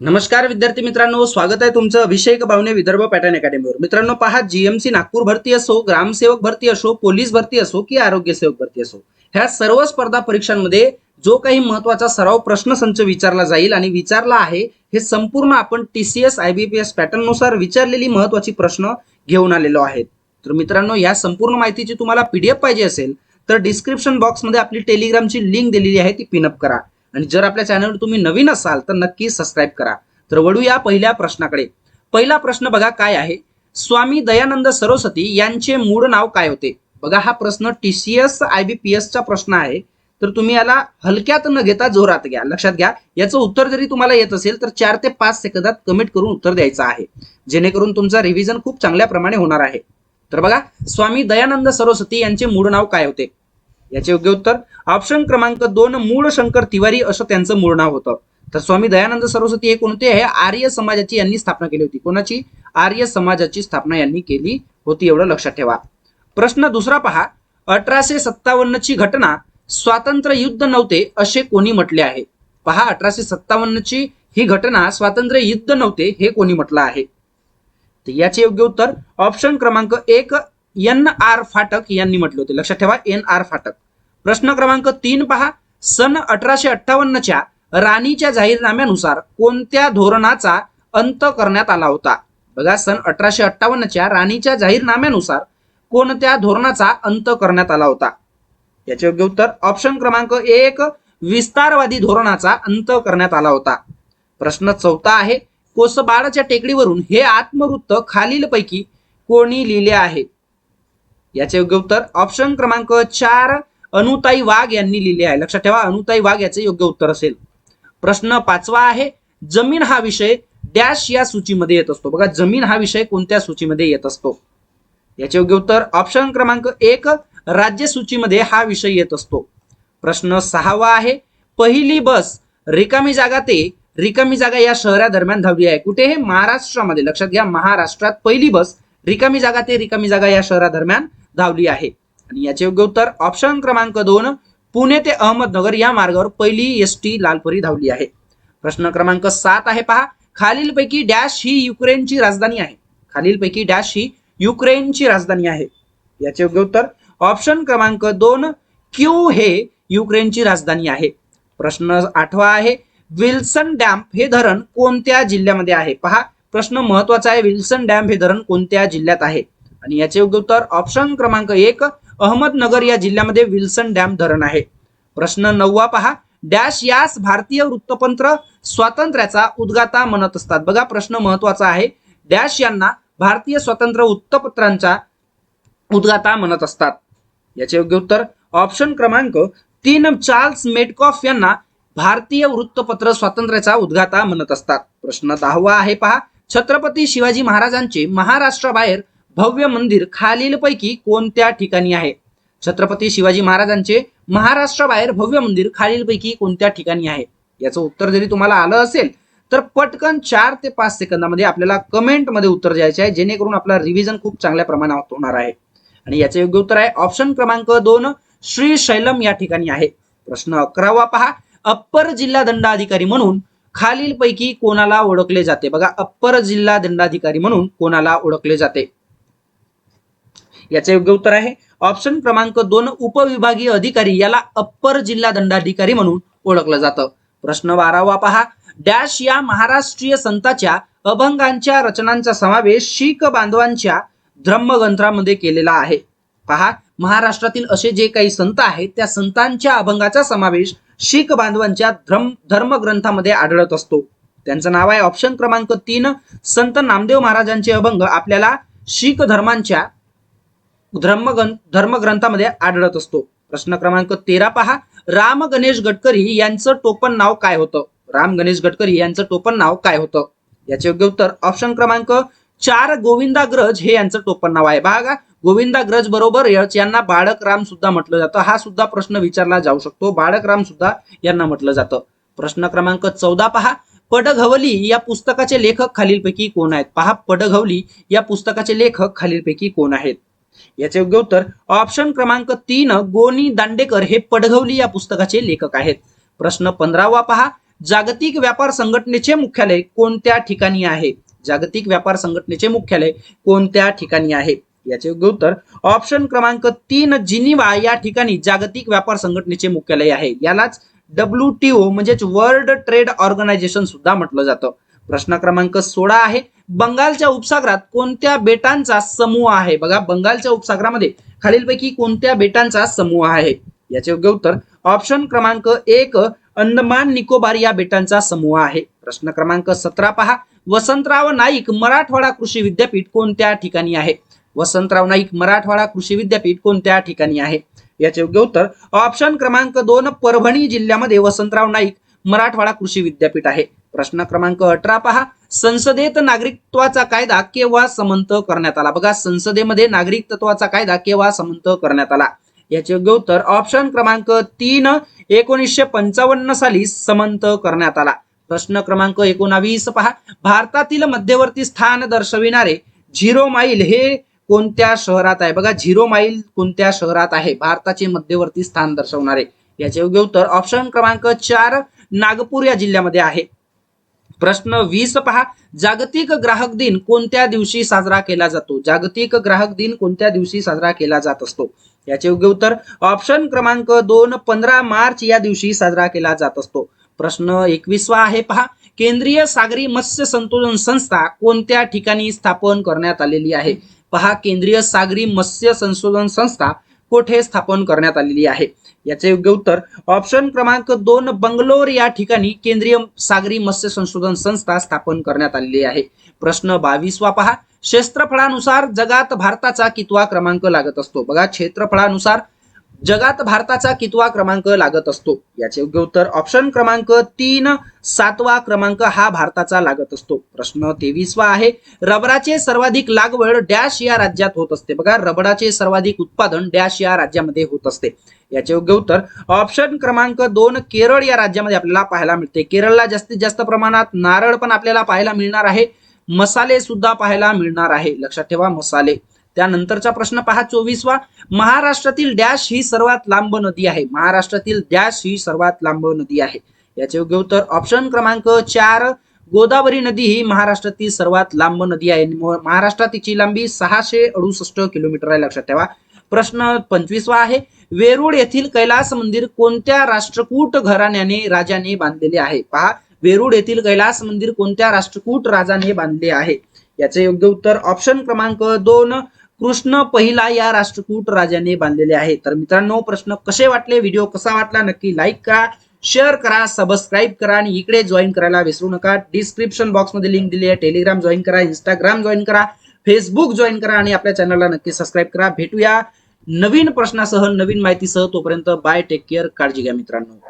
नमस्कार विद्यार्थी मित्रांनो स्वागत आहे तुमचं अभिषेक भावने विदर्भ पॅटर्न अकॅडमीवर. मित्रांनो पहा जीएमसी नागपूर भरती असो ग्रामसेवक भरती असो पोलीस भरती असो की आरोग्य सेवक भरती असो ह्या सर्व स्पर्धा परीक्षांमध्ये जो काही महत्त्वाचा सराव प्रश्न संच विचारला जाईल आणि विचारला आहे हे संपूर्ण आपण टीसीएस आयबीपीएस पॅटर्ननुसार विचारलेली महत्वाची प्रश्न घेऊन आलेलो आहेत. तर मित्रांनो या संपूर्ण माहितीची तुम्हाला पीडीएफ पाहिजे असेल तर डिस्क्रिप्शन बॉक्समध्ये आपली टेलिग्रामची लिंक दिलेली आहे ती पिनअप करा. आणि जर आपल्या चॅनलवर तुम्ही नवीन असाल तर नक्की सबस्क्राईब करा. तर वळूया पहिल्या प्रश्नाकडे. पहिला प्रश्न बघा काय आहे. स्वामी दयानंद सरस्वती यांचे मूळ नाव काय होते? बघा हा प्रश्न टीसीएस आयबीपीएस चा प्रश्न आहे. तर तुम्ही याला हलक्यात न घेता जोरात घ्या. लक्षात घ्या. याचं उत्तर जरी तुम्हाला येत असेल तर चार ते पाच सेकंदात कमेंट करून उत्तर द्यायचं आहे. जेणेकरून तुमचा रिव्हिजन खूप चांगल्या प्रमाणे होणार आहे. तर बघा स्वामी दयानंद सरस्वती यांचे मूळ नाव काय होते? याचे योग्य उत्तर? ऑप्शन क्रमांक दोन मूळ शंकर तिवारी असं त्यांचं मूळ नाव होतं. तर स्वामी दयानंद सरस्वती हे कोणते? आहे आर्य समाजाची यांनी स्थापना केली होती. कोणाची? आर्य समाजाची स्थापना यांनी केली होती एवढं लक्षात ठेवा. प्रश्न दुसरा पहा. अठराशे सत्तावन्न ची घटना स्वातंत्र्य युद्ध नव्हते असे कोणी म्हटले आहे? पहा अठराशे सत्तावन्न ची ही घटना स्वातंत्र्य युद्ध नव्हते हे कोणी म्हटलं आहे? तर याचे योग्य उत्तर ऑप्शन क्रमांक एक एन आर फाटक यांनी म्हटले होते. लक्षात ठेवा एन आर फाटक. प्रश्न क्रमांक तीन पहा. सन अठराशे अठ्ठावन्नच्या राणीच्या जाहीरनाम्यानुसार कोणत्या धोरणाचा अंत करण्यात आला होता? बघा सन अठराशे अठ्ठावन्नच्या राणीच्या जाहीरनाम्यानुसार कोणत्या धोरणाचा अंत करण्यात आला होता? याचे योग्य उत्तर ऑप्शन क्रमांक एक विस्तारवादी धोरणाचा अंत करण्यात आला होता. प्रश्न चौथा आहे कोसबाळच्या टेकडीवरून हे आत्मवृत्त खालीलपैकी कोणी लिहिले आहे? याचे योग्य उत्तर ऑप्शन क्रमांक चार अनुताई वाघ यांनी लिहिले आहे. लक्षात ठेवा अनुताई वाघ याचे योग्य उत्तर असेल. प्रश्न पाचवा आहे जमीन हा विषय डॅश या सूचीमध्ये येत असतो. बघा जमीन हा विषय कोणत्या सूचीमध्ये येत असतो? याचे योग्य उत्तर ऑप्शन क्रमांक एक राज्य सूचीमध्ये हा विषय येत असतो. प्रश्न सहावा आहे पहिली बस रिकामी जागा ते रिकामी जागा या शहरादरम्यान धावली आहे. कुठे हे महाराष्ट्रामध्ये. लक्षात घ्या महाराष्ट्रात पहिली बस रिकामी जागा ते रिकामी जागा या शहरादरम्यान धावली आहे. आणि याचे योग्य उत्तर ऑप्शन क्रमांक दोन पुणे ते अहमदनगर या मार्गावर पहिली एस टी लालपरी धावली आहे. प्रश्न क्रमांक सात आहे पहा. खालीलपैकी डॅश ही युक्रेनची राजधानी आहे. खालीलपैकी डॅश ही युक्रेनची राजधानी आहे. याचे योग्य उत्तर ऑप्शन क्रमांक दोन क्यू हे युक्रेनची राजधानी आहे. प्रश्न आठवा आहे विल्सन डॅम हे धरण कोणत्या जिल्ह्यामध्ये आहे? पहा प्रश्न महत्त्वाचा आहे विल्सन डॅम हे धरण कोणत्या जिल्ह्यात आहे? आणि याचे योग्य उत्तर ऑप्शन क्रमांक एक अहमदनगर या जिल्ह्यामध्ये विल्सन डॅम धरण आहे. प्रश्न नववा पहा. डॅश यास भारतीय वृत्तपत्र स्वातंत्र्याचा उद्गाता म्हणत असतात. बघा प्रश्न महत्त्वाचा आहे. डॅश यांना भारतीय स्वतंत्र वृत्तपत्रांचा उद्गाता म्हणत असतात. याचे योग्य उत्तर ऑप्शन क्रमांक तीन चार्ल्स मेटकॉफ यांना भारतीय वृत्तपत्र स्वातंत्र्याचा उद्गाता म्हणत असतात. प्रश्न दहावा आहे पहा. छत्रपती शिवाजी महाराजांचे महाराष्ट्राबाहेर भव्य मंदिर खालीलपैकी कोणत्या ठिकाणी आहे? छत्रपती शिवाजी महाराजांचे महाराष्ट्राबाहेर भव्य मंदिर खालीलपैकी कोणत्या ठिकाणी आहे? याचं उत्तर जरी तुम्हाला आलं असेल तर पटकन चार ते पाच सेकंदामध्ये आपल्याला कमेंटमध्ये उत्तर द्यायचे आहे जेणेकरून आपला रिव्हिजन खूप चांगल्या प्रमाणात होणार आहे. आणि याचे योग्य उत्तर आहे ऑप्शन क्रमांक दोन श्री शैलम या ठिकाणी आहे. प्रश्न अकरावा पहा अप्पर जिल्हा दंडाधिकारी म्हणून खालीलपैकी कोणाला ओळखले जाते? बघा अप्पर जिल्हा दंडाधिकारी म्हणून कोणाला ओळखले जाते? याचे योग्य उत्तर आहे. ऑप्शन क्रमांक दोन उपविभागीय अधिकारी याला अप्पर जिल्हा दंडाधिकारी म्हणून ओळखलं जातं. प्रश्न बारावा पहा. डॅश या महाराष्ट्रीय संताच्या अभंगांच्या रचनांचा समावेश शीख बांधवांच्या धर्मग्रंथामध्ये केलेला आहे. पहा महाराष्ट्रातील असे जे काही संत आहेत त्या संतांच्या अभंगाचा समावेश शीख बांधवांच्या धर्म धर्मग्रंथामध्ये आढळत असतो. त्यांचं नाव आहे ऑप्शन क्रमांक तीन. संत नामदेव महाराजांचे अभंग आपल्याला शीख धर्मांच्या धर्मग्रंथ धर्मग्रंथामध्ये आढळत असतो. प्रश्न क्रमांक तेरा पहा. राम गणेश गडकरी यांचं टोपण नाव काय होतं? राम गणेश गडकरी यांचं टोपण नाव काय होतं? याचे योग्य उत्तर ऑप्शन क्रमांक चार गोविंदाग्रज हे यांचं टोपण नाव आहे. बघा गोविंदाग्रज बरोबर यांना बाळक राम सुद्धा म्हटलं जातं. हा सुद्धा प्रश्न विचारला जाऊ शकतो. बाळक राम सुद्धा यांना म्हटलं जातं. प्रश्न क्रमांक चौदा पहा. पडघवली या पुस्तकाचे लेखक खालीलपैकी कोण आहेत? पहा पडघवली या पुस्तकाचे लेखक खालीलपैकी कोण आहेत? याचे योग्य उत्तर ऑप्शन क्रमांक तीन गोनी दांडेकर हे पडघवली या पुस्तकाचे लेखक आहेत. प्रश्न पंधरावा पहा. जागतिक व्यापार संघटनेचे मुख्यालय कोणत्या ठिकाणी आहे? जागतिक व्यापार संघटनेचे मुख्यालय कोणत्या ठिकाणी आहे? याचे योग्य उत्तर ऑप्शन क्रमांक तीन जिनिवा या ठिकाणी जागतिक व्यापार संघटनेचे मुख्यालय आहे. यालाच डब्ल्यू टी ओ म्हणजेच वर्ल्ड ट्रेड ऑर्गनायझेशन सुद्धा म्हटलं जातं. प्रश्न क्रमांक सोळा आहे. बंगालच्या उपसागरात कोणत्या बेटांचा समूह आहे? बघा बंगालच्या उपसागरामध्ये खालीलपैकी कोणत्या बेटांचा समूह आहे? याचे योग्य उत्तर ऑप्शन क्रमांक एक अंदमान निकोबार या बेटांचा समूह आहे. प्रश्न क्रमांक सतरा पहा. वसंतराव नाईक मराठवाडा कृषी विद्यापीठ कोणत्या ठिकाणी आहे? वसंतराव नाईक मराठवाडा कृषी विद्यापीठ कोणत्या ठिकाणी आहे? याचे योग्य उत्तर ऑप्शन क्रमांक दोन परभणी जिल्ह्यामध्ये वसंतराव नाईक मराठवाडा कृषी विद्यापीठ आहे. प्रश्न क्रमांक अठरा पहा. संसदेत नागरिकत्वाचा कायदा केव्हा समंत करण्यात आला? बघा संसदेमध्ये नागरिकत्वाचा कायदा केव्हा समंत करण्यात आला? याचे योग्य उत्तर ऑप्शन क्रमांक तीन एकोणीसशे पंचावन्न साली समंत करण्यात आला. प्रश्न क्रमांक एकोणावीस पहा. भारतातील मध्यवर्ती स्थान दर्शविणारे झिरो माईल हे कोणत्या शहरात आहे? बघा झिरो माईल कोणत्या शहरात आहे? भारताचे मध्यवर्ती स्थान दर्शवणारे. याचे योग्य उत्तर ऑप्शन क्रमांक चार नागपूर या जिल्ह्यामध्ये आहे. प्रश्न वीस पहा. जागतिक ग्राहक दिन कोणत्या दिवशी साजरा केला जातो? जागतिक ग्राहक दिन कोणत्या दिवशी साजरा केला जात असतो? याचे योग्य उत्तर ऑप्शन क्रमांक दोन पंधरा मार्च या दिवशी साजरा केला जात असतो. प्रश्न एकवीसवा आहे पहा. केंद्रीय सागरी मत्स्य संतुलन संस्था कोणत्या ठिकाणी स्थापन करण्यात आलेली आहे? पहा केंद्रीय सागरी मत्स्य संशोधन संस्था कोठे स्थापन करण्यात आलेली आहे. याचे योग्य उत्तर ऑप्शन क्रमांक दोन बंगलोर या ठिकाणी केंद्रीय सागरी मत्स्य संशोधन संस्था स्थापन करण्यात आलेली आहे. प्रश्न बावीसवा पहा. क्षेत्रफळानुसार जगात भारताचा कितवा क्रमांक लागत असतो? बघा क्षेत्रफळानुसार जगात भारताचा कितवा क्रमांक लागत असतो? याचे योग्य उत्तर ऑप्शन क्रमांक तीन सातवा क्रमांक हा भारताचा लागत असतो. प्रश्न तेवीसवा आहे रबराचे सर्वाधिक लागवड डॅश या राज्यात होत असते. बघा रबराचे सर्वाधिक उत्पादन डॅश या राज्यामध्ये होत असते. याचे योग्य उत्तर ऑप्शन क्रमांक दोन केरळ या राज्यामध्ये आपल्याला पाहायला मिळते. केरळला जास्तीत जास्त प्रमाणात नारळ पण आपल्याला पाहायला मिळणार आहे. मसाले सुद्धा पाहायला मिळणार आहे. लक्षात ठेवा मसाले. त्यानंतरचा प्रश्न पहा चोवीसवा. महाराष्ट्रातील डॅश ही सर्वात लांब नदी आहे. महाराष्ट्रातील डॅश ही सर्वात लांब नदी आहे. याचे योग्य उत्तर ऑप्शन क्रमांक चार. गोदावरी नदी ही महाराष्ट्रातील सर्वात लांब नदी आहे. महाराष्ट्रात तिची लांबी सहाशे अडुसष्ट किलोमीटर आहे. लक्षात ठेवा. प्रश्न पंचवीसवा आहे. वेरूळ येथील कैलास मंदिर कोणत्या राष्ट्रकूट घराण्याने राजाने बांधलेले आहे? पहा. वेरूळ येथील कैलास मंदिर कोणत्या राष्ट्रकूट राजाने बांधले आहे? याचे योग्य उत्तर ऑप्शन क्रमांक दोन. कृष्ण पहिला या राष्ट्रकूट राजाने बांधलेले आहे. तर मित्रांनो प्रश्न कसे वाटले? व्हिडिओ कसा वाटला? नक्की लाईक करा शेअर करा सबस्क्राईब करा आणि इकडे जॉईन करायला विसरू नका. डिस्क्रिप्शन बॉक्समध्ये लिंक दिली आहे. टेलिग्राम जॉईन करा इंस्टाग्राम जॉईन करा फेसबुक जॉईन करा आणि आपल्या चॅनलला नक्की सबस्क्राईब करा. भेटूया नवीन प्रश्नासह नवीन माहितीसह. तोपर्यंत बाय टेक केअर काळजी घ्या मित्रांनो.